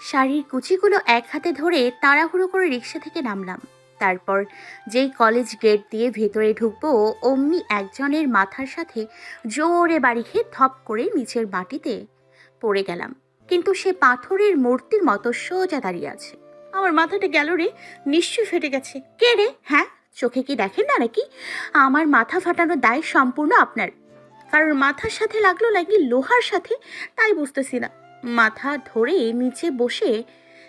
শাড়ির কুচিগুলো এক হাতে ধরে তাড়াহুড়ো করে রিক্সা থেকে নামলাম। তারপর যেই কলেজ গেট দিয়ে ভেতরে ঢুকবো, অমনি একজনের মাথার সাথে জোরে বাড়ি খেয়ে থপ করে নিচের মাটিতে পড়ে গেলাম। কিন্তু সে পাথরের মূর্তির মতো সোজা দাঁড়িয়ে আছে। আমার মাথাটা গেল রে, নিশ্চয়ই ফেটে গেছে। কে রে? হ্যাঁ? চোখে কি দেখেন না নাকি? আমার মাথা ফাটানো দায় সম্পূর্ণ আপনার। কারণ মাথার সাথে লাগল লাগি লোহার সাথে? তাই বুঝতেছি না। মাথা ধরে নিচে বসে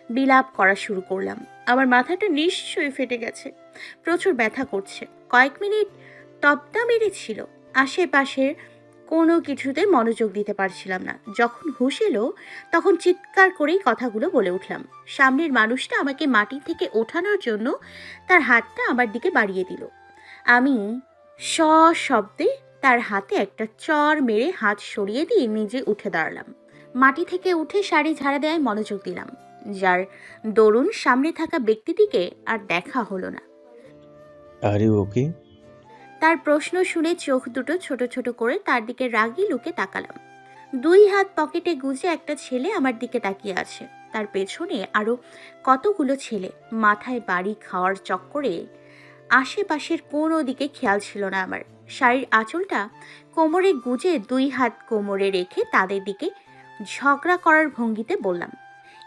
বিলাপ করা শুরু করলাম। আমার মাথাটা নিশ্চয়ই ফেটে গেছে। প্রচুর ব্যথা করছে। কয়েক মিনিট তপটা মেরেছিল আশেপাশের কোনো কিছুতে মনোযোগ দিতে পারছিলাম না। যখন হুশ এলো, তখন চিৎকার করেই কথাগুলো বলে উঠলাম। সামনের মানুষটা আমাকে মাটি থেকে ওঠানোর জন্য তার হাতটা আমার দিকে বাড়িয়ে দিল। আমি সশব্দে তার হাতে একটা চর মেরে হাত সরিয়ে দিয়ে নিজে উঠে দাঁড়ালাম। মাটি থেকে উঠে শাড়ি ঝাড়া দেয় মনোযোগ দিলাম। যার দরুন সামনে থাকা ব্যক্তিটিকে আর দেখা হলো না। আরে ওকে তার প্রশ্ন শুনে চোখ দুটো ছোট ছোট করে তার দিকে রাগি লুকে তাকালাম। দুই হাত পকেটে গুজে একটা ছেলে আমার দিকে তাকিয়ে আছে। তার পেছনে আরও কতগুলো ছেলে। মাথায় বাড়ি খাওয়ার চক্করে আশেপাশের কোনো দিকে খেয়াল ছিল না আমার। শাড়ির আঁচলটা কোমরে গুজে দুই হাত কোমরে রেখে তাদের দিকে ঝগড়া করার ভঙ্গিতে বললাম,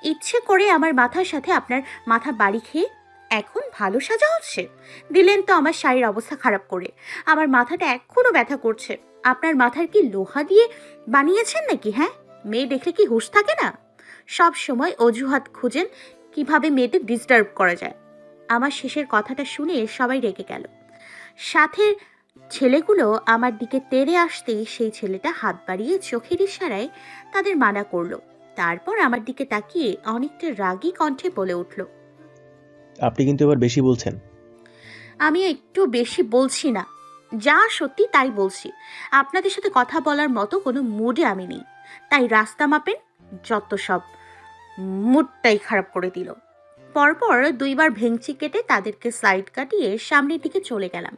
ইচ্ছে করে আমার মাথার সাথে আপনার মাথা বাড়ি খেয়ে এখন ভালো সাজা হচ্ছে? দিলেন তো আমার শাড়ির অবস্থা খারাপ করে। আমার মাথাটা এখনও ব্যথা করছে। আপনার মাথার কি লোহা দিয়ে বানিয়েছেন নাকি হ্যাঁ? মেয়ে দেখলে কি হুঁশ থাকে না? সব সময় অজুহাত খুঁজেন কীভাবে মেয়েদের ডিস্টার্ব করা যায়। আমার শেষের কথাটা শুনে সবাই রেগে গেল। সাথে ছেলেগুলো আমার দিকে তেড়ে আসতেই সেই ছেলেটা হাত বাড়িয়ে চোখের ইশারায় তাদের মানা করল। তারপর আমার দিকে তাকিয়ে অনেকটা রাগী কণ্ঠে বলে উঠল আপনি কিন্তু এবার বেশি বলছেন। আমি একটু বেশি বলছি না। যা সত্যি তাই বলছি। আপনাদের সাথে কথা বলার মতো কোনো মুডে আমি নেই। তাই রাস্তা মাপেন যত সব মুডটাই খারাপ করে দিল। পরপর দুইবার ভেংচি কেটে তাদেরকে সাইড কাটিয়ে সামনের দিকে চলে গেলাম।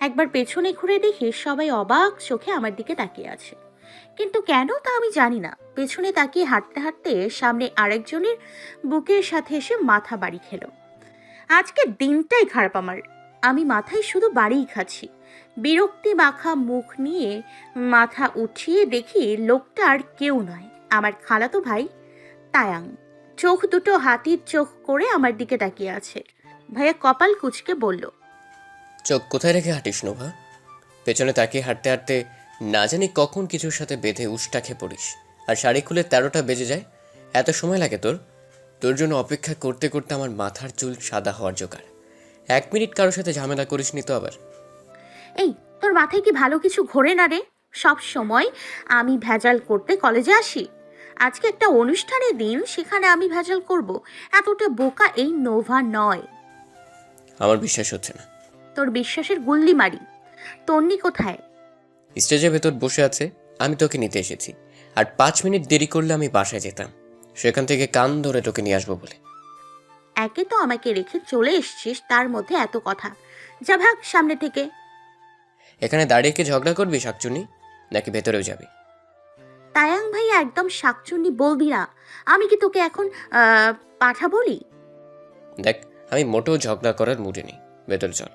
একবার পেছনে ঘুরে দেখি সবাই অবাক চোখে আমার দিকে তাকিয়ে আছে। কিন্তু কেন তা আমি জানি না। পেছনে তাকিয়ে হাঁটতে হাঁটতে সামনে আরেকজনের বুকের সাথে এসে মাথা বাড়ি খেলো। আজকে দিনটাই খারাপ আমার। আমি মাথায় শুধু বাড়িই খাচ্ছি। বিরক্তি মাখা মুখ নিয়ে মাথা উঠিয়ে দেখি লোকটা আর কেউ নয়। আমার খালাতো ভাই তায়াং। চোখ দুটো হাতির চোখ করে আমার দিকে তাকিয়ে আছে। ভাইয়া কপাল কুচকে বলল চোখ কোথায় রেখে হাঁটিস নোভা? পেছনে তাকিয়ে হাঁটতে হাঁটতে না জানি কখন কিছুর সাথে বেঁধে উষ্টা খেয়ে পড়িস। আর শাড়ি খুলে তেরোটা বেজে যায়। এত সময় লাগে তোর? তোর জন্য অপেক্ষা করতে করতে আমার মাথার চুল সাদা হওয়ার জোগাড়। এক মিনিট কারোর সাথে ঝামেলা করিস নি তো আবার? এই তোর মাথায় কি ভালো কিছু ঘোরে না রে? সব সময় আমি ভেজাল করতে কলেজে আসি। আজকে একটা অনুষ্ঠানের দিন সেখানে আমি ভেজাল করব। এতটা বোকা এই নোভা নয়। আমার বিশ্বাস হচ্ছে না। তোর বিশ্বাসের গুল্লি মারি। তন্নি কোথায়? স্টেজের ভেতর বসে আছে আমি তোকে নিতে এসেছি। আর পাঁচ মিনিট দেরি করলে আমি বাসায় যেতাম। সেখান থেকে কান ধরে তোকে নিয়ে আসব বলে। একে তো আমাকে রেখে চলে এসছিস তার মধ্যে এত কথা। যা ভাগ সামনে থেকে। এখানে দাঁড়িয়ে কি ঝগড়া করবি শাকচুনি নাকি ভেতরেও যাবি? তায়াং ভাইয়া একদম শাকচুন্নি বলবি না। আমি কি তোকে এখন আহ, পাঠা বলি দেখ আমি মোটেও ঝগড়া করার মুডে নেই। ভেতরে চল।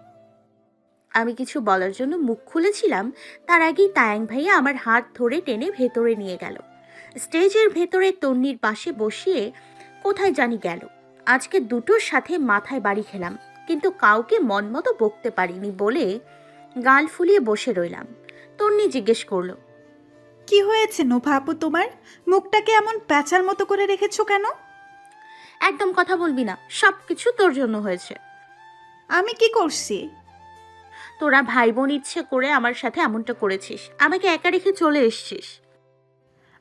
আমি কিছু বলার জন্য মুখ খুলেছিলাম তার আগেই তায়াং ভাইয়া আমার হাত ধরে টেনে ভেতরে নিয়ে গেল। স্টেজের ভেতরে তন্নির পাশে বসিয়ে কোথায় জানি গেল? আজকে দুটোর সাথে মাথায় বাড়ি খেলাম কিন্তু কাউকে মন মতো বকতে পারিনি বলে গাল ফুলিয়ে বসে রইলাম। তন্নি জিজ্ঞেস করল কি হয়েছে নোভা আপু তোমার? মুখটাকে এমন প্যাঁচার মতো করে রেখেছো কেন? একদম কথা বলবি না সব কিছু তোর জন্য হয়েছে। আমি কি করছি? তোরা ভাই বোন ইচ্ছে করে আমার সাথে এমনটা করেছিস। আমাকে একা রেখে চলে এসছিস।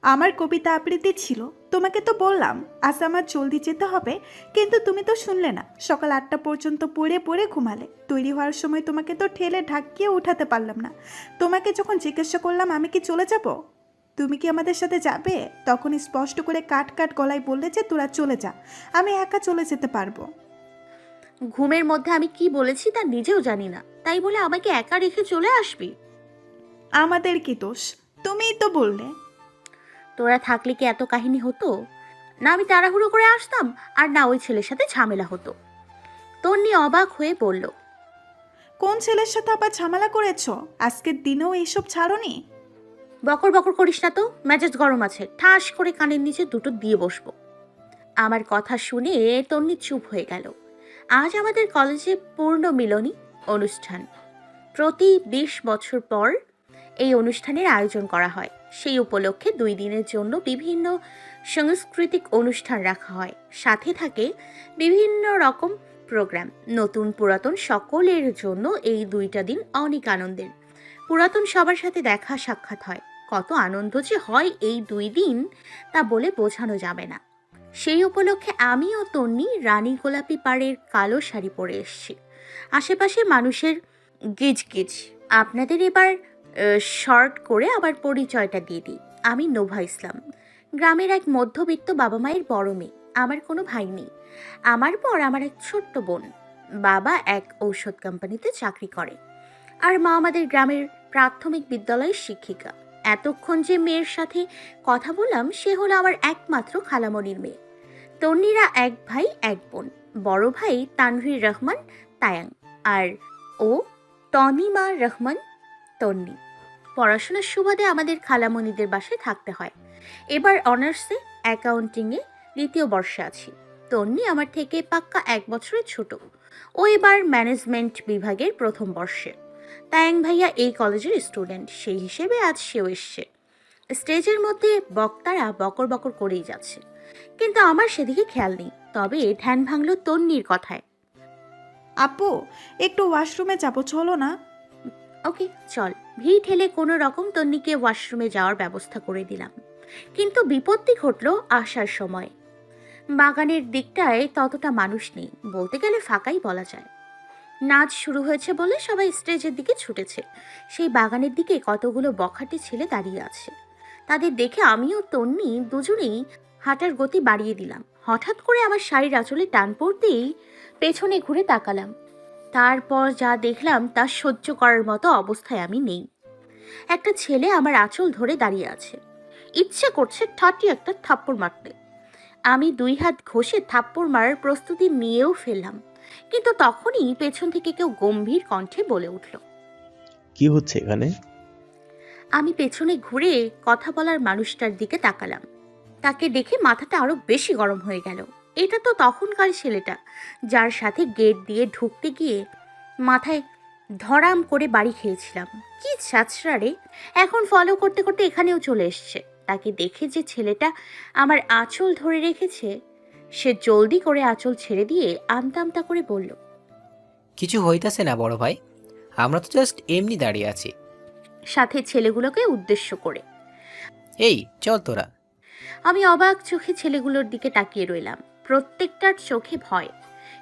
আমার কবিতা আবৃত্তি ছিল তোমাকে তো বললাম আজ আমার জলদি যেতে হবে কিন্তু তুমি তো শুনলে না সকাল আটটা পর্যন্ত পড়ে পড়ে ঘুমালে। তৈরি হওয়ার সময় তোমাকে তো ঠেলে ঢাকিয়ে উঠাতে পারলাম না। তোমাকে যখন জিজ্ঞাসা করলাম আমি কি চলে যাব? তুমি কি আমাদের সাথে যাবে? তখন স্পষ্ট করে কাট কাট গলায় বললে যে তোরা চলে যা আমি একা চলে যেতে পারব। ঘুমের মধ্যে আমি কি বলেছি তা নিজেও জানি না। তাই বলে আমাকে একা রেখে চলে আসবি? আমাদের কি দোষ? তুমিই তো বললে। তোরা থাকলে কি এত কাহিনী হতো? না আমি তাড়াহুড়ো করে আসতাম আর না ওই ছেলের সাথে ঝামেলা হতো। তন্নি অবাক হয়ে বলল কোন ছেলের সাথে আবার ঝামেলা করেছ? আজকের দিনেও এইসব ছাড়নি? বকর বকর করিস না তো মেজাজ গরম আছে ঠাস করে কানের নিচে দুটো দিয়ে বসবো। আমার কথা শুনে তন্নি চুপ হয়ে গেল। আজ আমাদের কলেজে পূর্ণ মিলনী অনুষ্ঠান। প্রতি বিশ বছর পর এই অনুষ্ঠানের আয়োজন করা হয়। সেই উপলক্ষে দুই দিনের জন্য বিভিন্ন সাংস্কৃতিক অনুষ্ঠান রাখা হয়। সাথে থাকে বিভিন্ন রকম প্রোগ্রাম। নতুন পুরাতন সকলের জন্য এই দুইটা দিন অনেক আনন্দের। পুরাতন সবার সাথে দেখা সাক্ষাৎ হয়। কত আনন্দ যে হয় এই দুই দিন তা বলে বোঝানো যাবে না। সেই উপলক্ষে আমি ও তন্নি রানী গোলাপি পাড়ের কালো শাড়ি পরে এসেছি। আশেপাশে মানুষের গিজ গিজ। আপনাদের এবার শর্ট করে আবার পরিচয়টা দিয়ে দিই। আমি নোভা ইসলাম। গ্রামের এক মধ্যবিত্ত বাবা মায়ের বড় মেয়ে। আমার কোনো ভাই নেই। আমার পর আমার এক ছোট্ট বোন। বাবা এক ঔষধ কোম্পানিতে চাকরি করে। আর মা আমাদের গ্রামের প্রাথমিক বিদ্যালয়ের শিক্ষিকা। এতক্ষণ যে মেয়ের সাথে কথা বললাম, সে হলো আমার একমাত্র খালামণির মেয়ে। তন্নিরা এক ভাই, এক বোন। বড় ভাই তানভীর রহমান তায়াং। আর ও তনিমা রহমান, তন্নি। পড়াশোনার সুবাদে আমাদের খালামণিদের বাসায় থাকতে হয়। এবার অনার্সে অ্যাকাউন্টিংয়ে দ্বিতীয় বর্ষে আছি। তন্নি আমার থেকে পাক্কা এক বছরের ছোট। ও এবার ম্যানেজমেন্ট বিভাগের প্রথম বর্ষে। তায়াং ভাইয়া এই কলেজের স্টুডেন্ট, সেই হিসেবে আজ সেও এসছে। স্টেজের মধ্যে বক্তারা বকর বকর করেই যাচ্ছে। কিন্তু আমার সেদিকে খেয়াল নেই। তবে ধ্যান ভাঙল তন্নির কথায়। আপু, একটু ওয়াশরুমে যাব, চলো না। ওকে, চল। ভিড় ঠেলে কোনো রকম তন্নিকে ওয়াশরুমে যাওয়ার ব্যবস্থা করে দিলাম। কিন্তু বিপত্তি ঘটল আসার সময়। বাগানের দিকটায় ততটা মানুষ নেই, বলতে গেলে ফাঁকাই বলা যায়। নাচ শুরু হয়েছে বলে সবাই স্টেজের দিকে ছুটেছে। সেই বাগানের দিকে কতগুলো বখাটে ছেলে দাঁড়িয়ে আছে। তাদের দেখে আমিও তন্নি দুজনেই হাঁটার গতি বাড়িয়ে দিলাম। হঠাৎ করে আমার শাড়ির আঁচলে টান পড়তেই পেছনে ঘুরে তাকালাম। তারপর যা দেখলাম তা সহ্য করার মতো অবস্থায় আমি নেই। একটা ছেলে আমার আঁচল ধরে দাঁড়িয়ে আছে। ইচ্ছে করছে ঠাটি একটা থাপ্পড় মারতে। আমি দুই হাত ঘষে থাপ্পড় মারার প্রস্তুতি নিয়েও ফেললাম কিন্তু তখনই পেছন থেকে কেউ গম্ভীর কণ্ঠে বলে উঠল কি হচ্ছে এখানে? আমি পেছনে ঘুরে কথা বলার মানুষটার দিকে তাকালাম। তাকে দেখে মাথাটা আরও বেশি গরম হয়ে গেল। এটা তো তখনকার ছেলেটা যার সাথে গেট দিয়ে ঢুকতে গিয়ে মাথায় ধরাম করে বাড়ি খেয়েছিলাম। কি ছাছরা রে! এখন ফলো করতে করতে এখানেও চলে এসছে। তাকে দেখে যে ছেলেটা আমার আঁচল ধরে রেখেছে সে জলদি করে আঁচল ছেড়ে দিয়ে আমতা আমতা করে বলল কিছু হইতাছে না বড় ভাই। আমরা তো জাস্ট এমনি দাঁড়িয়ে আছি। সাথে ছেলেগুলোকে উদ্দেশ্য করে। এই চল তোরা। আমি অবাক চোখে ছেলেগুলোর দিকে তাকিয়ে রইলাম। প্রত্যেকটার চোখে ভয়।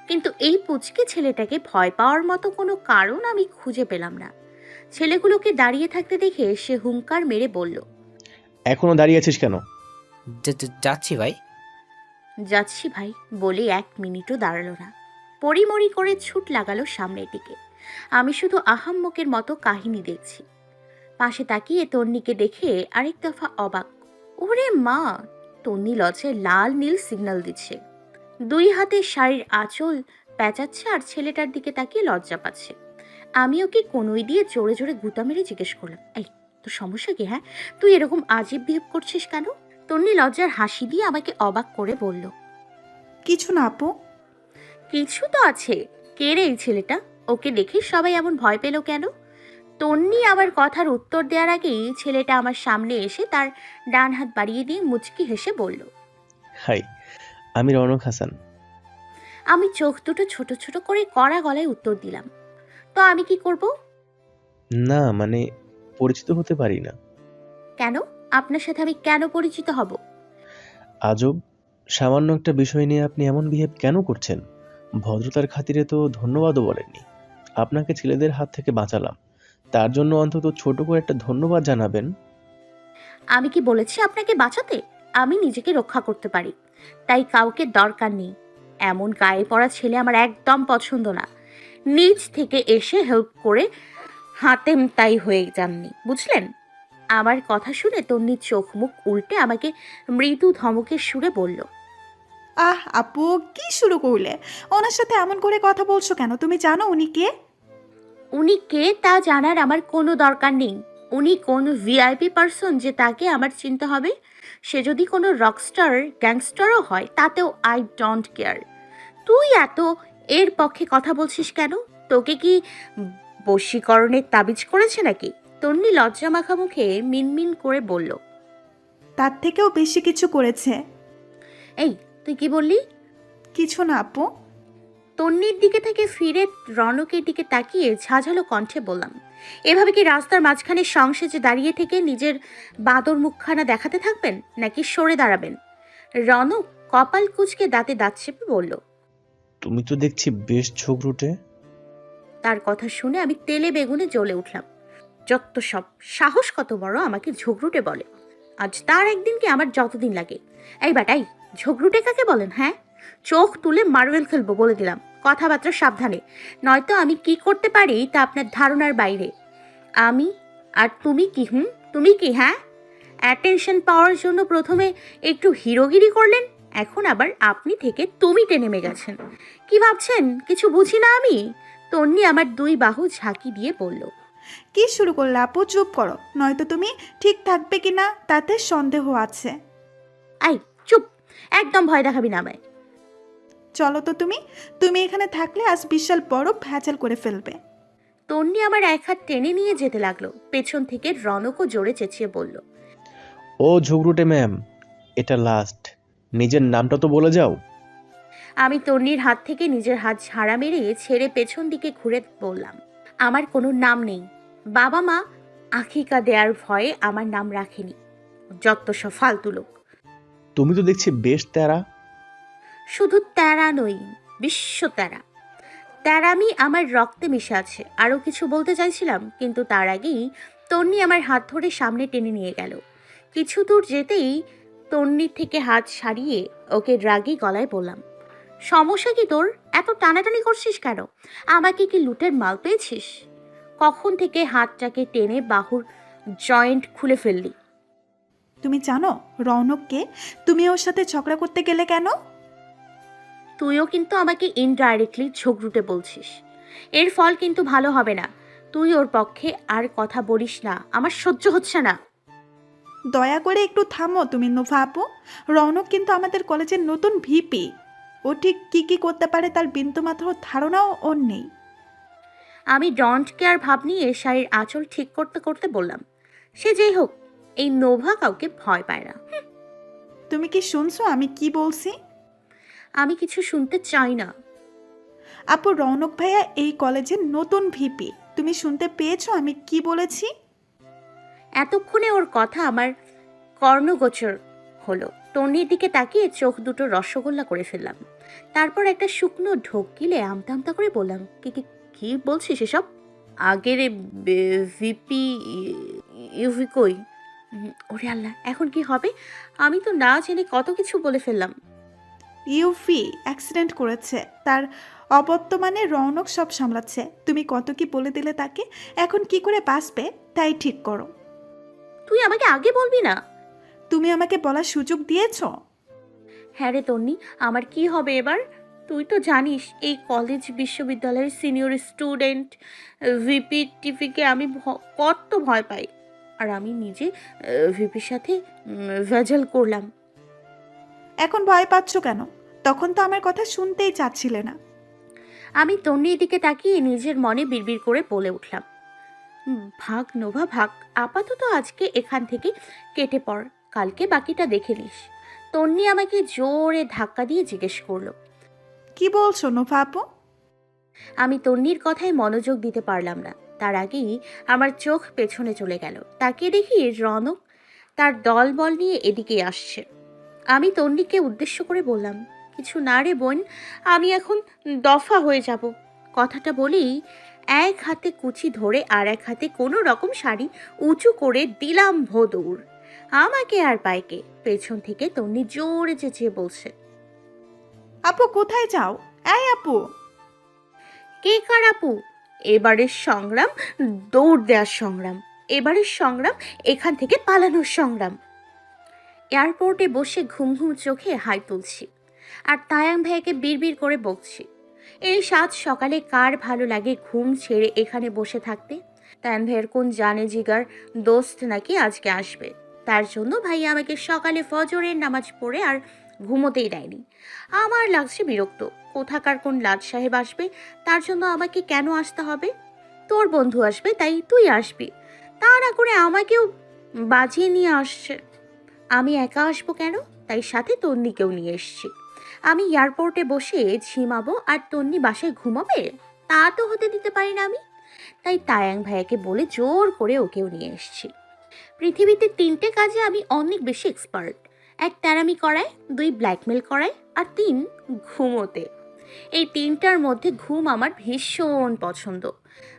কিন্তু এই পুচকে ছেলেটাকে ভয় পাওয়ার মতো কোনো কারণ আমি খুঁজে পেলাম না। ছেলেগুলোকে দাঁড়িয়ে থাকতে দেখে সে হুঙ্কার মেরে বলল এখনও দাঁড়িয়ে আছিস কেন? যা- যা- যাচ্ছি ভাই। যাচ্ছি ভাই বলে এক মিনিটও দাঁড়াল না। পরিমরি করে ছুট লাগালো সামনের দিকে। আমি শুধু আহাম্মকের মতো কাহিনী দেখছি। পাশে তাকিয়ে তন্নিকে দেখে আরেক দফা অবাক। ওরে মা তন্নি লজ্জায় লাল নীল সিগন্যাল দিচ্ছে। দুই হাতে শাড়ির আঁচল পেঁচাচ্ছে আর ছেলেটার দিকে তাকিয়ে লজ্জা পাচ্ছে। আমি ওকে কনুই দিয়ে জোরে জোরে গুতা মেরে জিজ্ঞেস করলাম এই তোর সমস্যা কি হ্যাঁ? তুই এরকম আজীব বিহেভ করছিস কেন? তন্নি লজ্জার হাসি দিয়ে আমাকে অবাক করে বলল কিছু না আপু। কিছু তো আছে। কে রে এই ছেলেটা? ওকে দেখে সবাই এমন ভয় পেল কেন? তন্নি আমার কথার উত্তর দেওয়ার আগেই ছেলেটা আমার সামনে এসে তার ডান হাত বাড়িয়ে দিয়ে মুচকি হেসে বলল হাই আমি রৌনক হাসান। আমি চোখ দুটো ছোট ছোট করে কড়া গলায় উত্তর দিলাম। তো আমি কি করব? না মানে পরিচিত হতে পারি না। কেন? আপনার সাথে আমি কেন পরিচিত হব? আজব সামান্য একটা বিষয় নিয়ে আপনি এমন বিহেভ কেন করছেন? ভদ্রতার খাতিরে তো ধন্যবাদও বলেননি। আপনাকে ছেলেদের হাত থেকে বাঁচালাম। তার জন্য অন্তত ছোট করে একটা ধন্যবাদ জানাবেন। আমি কি বলেছি আপনাকে বাঁচাতে? আমি নিজেকে রক্ষা করতে পারি। তাই কাউকে দরকার নেই। এমন গায়ে পড়া ছেলে আমার একদম পছন্দ না। নিজ থেকে এসে হেল্প করে হাতেম তাই হয়ে যাননি বুঝলেন? আমার কথা শুনে তন্নির চোখ মুখ উল্টে আমাকে মৃদু ধমকের সুরে বলল আহ আপু কি শুরু করলে? ওনার সাথে এমন করে কথা বলছো কেন? তুমি জানো উনি কে? উনি কে তা জানার আমার কোনো দরকার নেই। উনি কোন ভিআইপি পার্সন যে তাকে আমার চিনতে হবে? সে যদি কোনো রকস্টার গ্যাংস্টারও হয় তাতেও আই ডোন্ট কেয়ার। তুই এত এর পক্ষে কথা বলছিস কেন? তোকে কি বশীকরণের তাবিজ করেছে নাকি? তন্নি লজ্জা মাখা মুখে মিনমিন করে বলল তার থেকেও বেশি কিছু করেছে। এই তুই কি বললি? কিছু না আপু। তন্নির দিকে থেকে ফিরে রনকের দিকে তাকিয়ে ঝাঝালো কণ্ঠে বললাম এভাবে কি রাস্তার মাঝখানে সংসেজে দাঁড়িয়ে থেকে নিজের বাদর মুখখানা দেখাতে থাকবেন নাকি সরে দাঁড়াবেন? রনক কপাল কুচকে দাঁতে দাঁত চেপে বলল তুমি তো দেখছি বেশ ঝগড়ুটে তার কথা শুনে আমি তেলে বেগুনে জ্বলে উঠলাম। যত সব সাহস কত বড় আমাকে ঝগড়ুটে বলে। আজ তার একদিন কি আমার যতদিন লাগে? এই বাটাই ঝগড়ুটে কাকে বলেন হ্যাঁ? চোখ তুলে মার্বেল খেলব বলে দিলাম। কথাবার্তা সাবধানে। নয়তো আমি কি করতে পারি তা আপনার ধারণার বাইরে। আমি? আর তুমি কি হুম? তুমি কি হ্যাঁ? অ্যাটেনশন পাওয়ার জন্য প্রথমে একটু হিরোগিরি করলেন এখন আবার আপনি থেকে তুমিতে নেমে গেছেন। কি ভাবছেন? কিছু বুঝি না আমি? তন্নি আমার দুই বাহু ঝাঁকি দিয়ে বলল কি শুরু করলে আপু? চুপ করো। নয়তো তুমি ঠিক থাকবে কিনা তাতে সন্দেহ আছে। আই চুপ। একদম ভয় দেখাবি না আমায়। চলো তো তুমি। তুমি এখানে থাকলে আজ বিশাল বড় ভেজাল করে ফেলবে। তন্নি আমার এক হাত টেনে নিয়ে যেতে লাগল। পেছন থেকে রনকও জোরে চেঁচিয়ে বলল ও ঝগড়ুটে ম্যাম এটা লাস্ট নিজের নামটা তো বলে যাও। আমি তন্নির হাত থেকে নিজের হাত ঝাড়া মেরে ছেড়ে পেছন দিকে ঘুরে বললাম আমার কোনো নাম নেই। বাবা মা আখিকা দেয়ার ভয়ে আমার নাম রাখেনি। যত সব ফালতু লোক। তুমি তো দেখছি বেশ তেরা। শুধু তেরা নই, বিশ্ব তেরা। তেরামি আমার রক্তে মিশে আছে, আরও কিছু বলতে চাইছিলাম, কিন্তু তার আগেই তন্নি আমার হাত ধরে সামনে টেনে নিয়ে গেল। কিছু দূর যেতেই তন্নির থেকে হাত সারিয়ে ওকে রাগি গলায় বললাম, সমস্যা কি তোর? এত টানাটানি করছিস কেন? আমাকে কি লুটের মাল পেয়েছিস? কখন থেকে হাতটাকে টেনে বাহুর জয়েন্ট খুলে ফেললি। তুমি জানো রৌনককে, তুমি ওর সাথে ঝগড়া করতে গেলে কেন? তুইও কিন্তু আমাকে ইনডাইরেক্টলি ঝগড়ুটে বলছিস। এর ফল কিন্তু ভালো হবে না। তুই ওর পক্ষে আর কথা বলিস না। আমার সহ্য হচ্ছে না। দয়া করে একটু থামো তুমি নোভা আপু। রৌনক কিন্তু আমাদের কলেজের নতুন ভিপি। ও ঠিক কী কী করতে পারে তার বিন্দুমাত্র ধারণাও ওর নেই। আমি ডন্ট কেয়ার ভাব নিয়ে শাড়ির আঁচল ঠিক করতে করতে বললাম সে যেই হোক এই নোভা কাউকে ভয় পায় না। তুমি কি শুনছো আমি কি বলছি? আমি কিছু শুনতে চাই না। আপু রৌনক ভাইয়া এই কলেজের নতুন ভিপি। তুমি শুনতে পেয়েছ আমি কি বলেছি? এতক্ষণে ওর কথা আমার কর্ণগোচর হলো। তন্নির দিকে তাকিয়ে চোখ দুটো রসগোল্লা করে ফেললাম। তারপর একটা শুকনো ঢোক গিলে আমতা আমতা করে বললাম কি কি কি বলছিস এসব? আগের ভিপি ইউভি কই? ওরে আল্লাহ এখন কি হবে? আমি তো না জেনে কত কিছু বলে ফেললাম। ইউফি অ্যাক্সিডেন্ট করেছে। তার অবর্তমানে রৌনক সব সামলাচ্ছে। তুমি কত কি বলে দিলে তাকে? এখন কি করে বাঁচবে? তাই ঠিক করো। তুই আমাকে আগে বলবি না? তুমি আমাকে বলার সুযোগ দিয়েছ? হ্যাঁ রে তন্নি আমার কি হবে এবার? তুই তো জানিস এই কলেজ বিশ্ববিদ্যালয়ের সিনিয়র স্টুডেন্ট ভিপি টিভিকে আমি ভ- কত ভয় পাই। আর আমি নিজে ভিপির সাথে ভেজাল করলাম। এখন ভয় পাচ্ছ কেন? তখন তো আমার কথা শুনতেই চাচ্ছিলে না। আমি তন্নির দিকে তাকিয়ে নিজের মনে বিড়বিড় করে বলে উঠলাম ভাগ নোভা ভাগ। আপাতত আজকে এখান থেকে কেটে পড়। কালকে বাকিটা দেখে নিস। তন্নি আমাকে জোরে ধাক্কা দিয়ে জিজ্ঞেস করল কি বলছো নোভা আপু? আমি তন্নির কথায় মনোযোগ দিতে পারলাম না। তার আগেই আমার চোখ পেছনে চলে গেল। তাকে দেখি রনক তার দলবল নিয়ে এদিকে আসছে। আমি তন্নিকে উদ্দেশ্য করে বললাম কিছু না রে বোন আমি এখন দফা হয়ে যাব। কথাটা বলেই এক হাতে কুচি ধরে আর এক হাতে কোনো রকম শাড়ি উঁচু করে দিলাম ভোদৌড় আমাকে আর পাইকে পেছন থেকে তন্নি জোরে চেঁচিয়ে বলছে আপু কোথায় যাও? এই আপু! কে কার আপু? এবারের সংগ্রাম দৌড় দেওয়ার সংগ্রাম। এবারের সংগ্রাম এখান থেকে পালানোর সংগ্রাম। এয়ারপোর্টে বসে ঘুম ঘুম চোখে হাই তুলছি। আর তায়াং ভাইয়াকে বিড়বিড় করে বকছি। এই সাত সকালে কার ভালো লাগে ঘুম ছেড়ে এখানে বসে থাকতে? তায়ান ভাইয়ের কোন জানে জিগার দোস্ত নাকি আজকে আসবে? তার জন্য ভাই আমাকে সকালে ফজরের নামাজ পড়ে আর ঘুমোতেই দেয়নি। আমার লাগছে বিরক্ত। কোথাকার কোন লাট সাহেব আসবে? তার জন্য আমাকে কেন আসতে হবে? তোর বন্ধু আসবে, তাই তুই আসবি। তা না করে আমাকেও বাজিয়ে নিয়ে আসছে। আমি একা আসব কেন? তাই সাথে তন্নিকেও নিয়ে এসছি। আমি এয়ারপোর্টে বসে ঝিমাবো আর তন্নি বাসায় ঘুমাবে? তা তো হতে দিতে পারি না আমি। তাই তায়াং ভাইয়াকে বলে জোর করে ওকেও নিয়ে এসছি। পৃথিবীতে তিনটে কাজে আমি অনেক বেশি এক্সপার্ট এক তেরামি করায়, দুই ব্ল্যাকমেল করায়, আর তিন ঘুমোতে। এই তিনটার মধ্যে ঘুম আমার ভীষণ পছন্দ।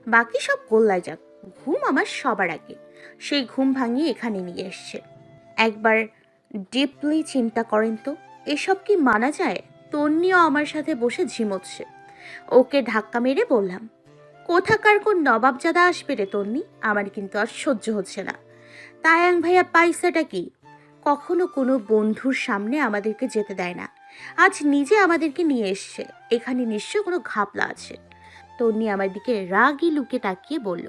বাকি সব গোল্লায় যাক, ঘুম আমার সবার আগে। সেই ঘুম ভাঙিয়ে এখানে নিয়ে এসছে। একবার ডিপলি চিন্তা করেন তো, এসব কি মানা যায়? তন্নিও আমার সাথে বসে ঝিমোচ্ছে। ওকে ধাক্কা মেরে বললাম, কোথাকার কোন নবাবজাদা আসবে রে তন্নি? আমার কিন্তু আর সহ্য হচ্ছে না। তায়াং ভাইয়া পাইসাটা কি? কখনো কোনো বন্ধুর সামনে আমাদেরকে যেতে দেয় না। আজ নিজে আমাদেরকে নিয়ে এসছে। এখানে নিশ্চয় কোনো ঘাপলা আছে। তন্নি আমার দিকে রাগি লুকে তাকিয়ে বলল